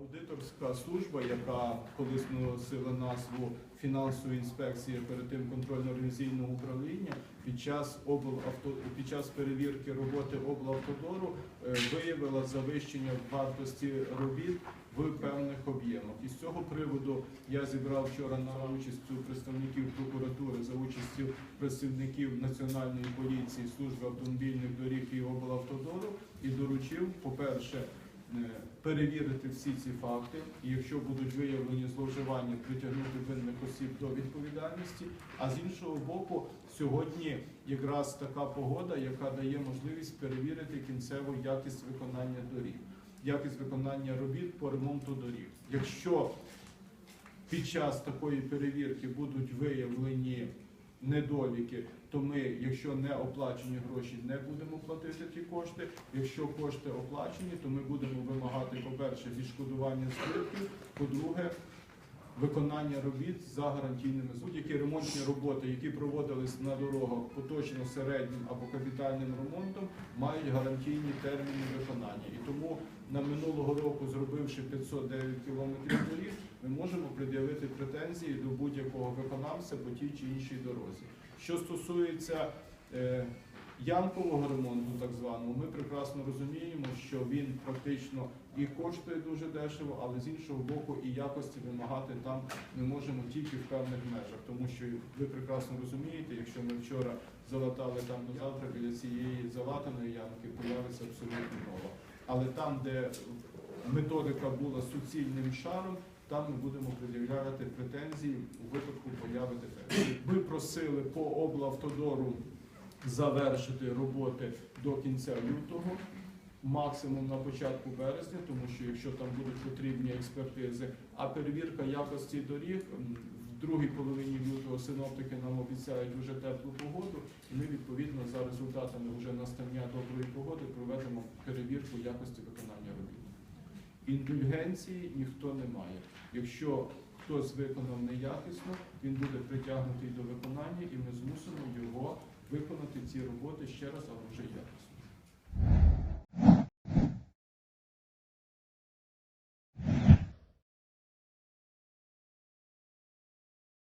Аудиторська служба, яка колись носила назву фінансової інспекції, перед тим контрольно-ревізійного управління, під час облавто під час перевірки роботи облавтодору е, виявила завищення вартості робіт в певних об'ємах. І з цього приводу я зібрав вчора на участю представників прокуратури за участю працівників Національної поліції, служби автомобільних доріг і облавтодору і доручив, по-перше, е, перевірити всі ці факти, і якщо будуть виявлені зловживання, притягнути винних осіб до відповідальності. А з іншого боку, сьогодні якраз така погода, яка дає можливість перевірити кінцеву якість виконання доріг, якість виконання робіт по ремонту доріг. Якщо під час такої перевірки будуть виявлені недоліки, то ми, якщо не оплачені гроші, не будемо платити ті кошти. Якщо кошти оплачені, то ми будемо вимагати, по-перше, відшкодування збитків, по-друге, виконання робіт за гарантійними будь-які ремонтні роботи, які проводились на дорогах поточно середнім або капітальним ремонтом, мають гарантійні терміни виконання. І тому на минулого року, зробивши 509 кілометрів доріг, ми можемо пред'явити претензії до будь-якого виконавця по тій чи іншій дорозі. Що стосується е, ямкового ремонту, так званого, ми прекрасно розуміємо, що він практично і коштує дуже дешево, але з іншого боку, і якості вимагати там ми можемо тільки в певних межах, тому що ви прекрасно розумієте, якщо ми вчора залатали там до завтра біля цієї залатаної ямки, появиться абсолютно нова. Але там, де методика була суцільним шаром, там ми будемо пред'являти претензії у випадку появи defектів. Ми просили по облавтодору завершити роботи до кінця лютого, максимум на початку березня, тому що якщо там будуть потрібні експертизи, а перевірка якості доріг в другій половині лютого синоптики нам обіцяють дуже теплу погоду, і ми відповідно за результатами вже настання доброї погоди проведемо перевірку якості виконання робіт. Індульгенції ніхто не має. Якщо хтось виконав неякісно, він буде притягнутий до виконання, і ми змусимо його виконати ці роботи ще раз або вже